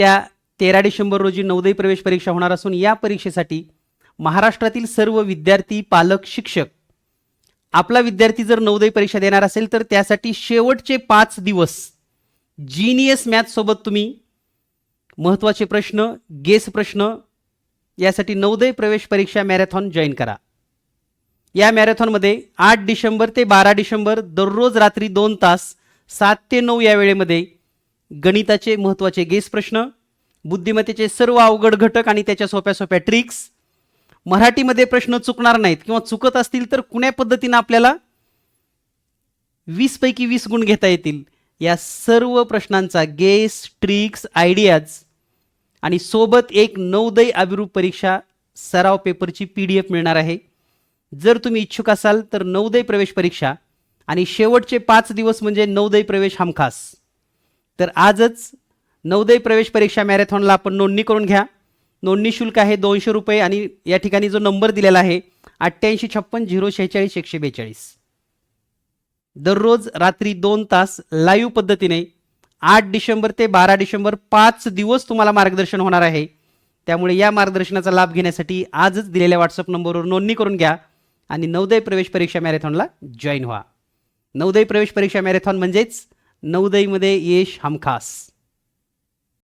येत्या तेरा डिसेंबर रोजी नवोदय प्रवेश परीक्षा होणार असून या परीक्षेसाठी महाराष्ट्रातील सर्व विद्यार्थी पालक शिक्षक आपला विद्यार्थी जर नवोदय परीक्षा देणार असेल तर त्यासाठी शेवटचे पाच दिवस जीनियस मॅथसोबत तुम्ही महत्त्वाचे प्रश्न गेस प्रश्न यासाठी नवोदय प्रवेश परीक्षा मॅरेथॉन जॉईन करा. या मॅरेथॉनमध्ये आठ डिसेंबर ते बारा डिसेंबर दररोज रात्री दोन तास सात ते नऊ या वेळेमध्ये गणिताचे महत्त्वाचे गेस प्रश्न बुद्धिमत्तेचे सर्व अवघड घटक आणि त्याच्या सोप्या सोप्या ट्रिक्स मराठीमध्ये प्रश्न चुकणार नाहीत किंवा चुकत असतील तर कुण्या पद्धतीनं आपल्याला वीसपैकी वीस गुण घेता येतील? या सर्व प्रश्नांचा गेस ट्रिक्स आयडियाज आणि सोबत एक नौदय अभिरूप परीक्षा सराव पेपरची पी डी एफ मिळणार आहे. जर तुम्ही इच्छुक असाल तर नवोदय प्रवेश परीक्षा आणि शेवटचे पाच दिवस म्हणजे नवोदय प्रवेश हमखास. तर आजच नवोदय प्रवेश परीक्षा मॅरेथॉनला आपण नोंदणी करून घ्या. नोंदणी शुल्क आहे दोनशे रुपये आणि या ठिकाणी जो नंबर दिलेला आहे अठ्ठ्याऐंशी छप्पन झिरो शेहेचाळीस एकशे बेचाळीस. दररोज रात्री दोन तास लाईव्ह पद्धतीने आठ डिसेंबर ते बारा डिसेंबर पाच दिवस तुम्हाला मार्गदर्शन होणार आहे. त्यामुळे या मार्गदर्शनाचा लाभ घेण्यासाठी आजच दिलेल्या व्हॉट्सअप नंबरवर नोंदणी करून घ्या आणि नवोदय प्रवेश परीक्षा मॅरेथॉनला जॉईन व्हा. नवोदय प्रवेश परीक्षा मॅरेथॉन म्हणजेच नवोदयमध्ये यश हमखास.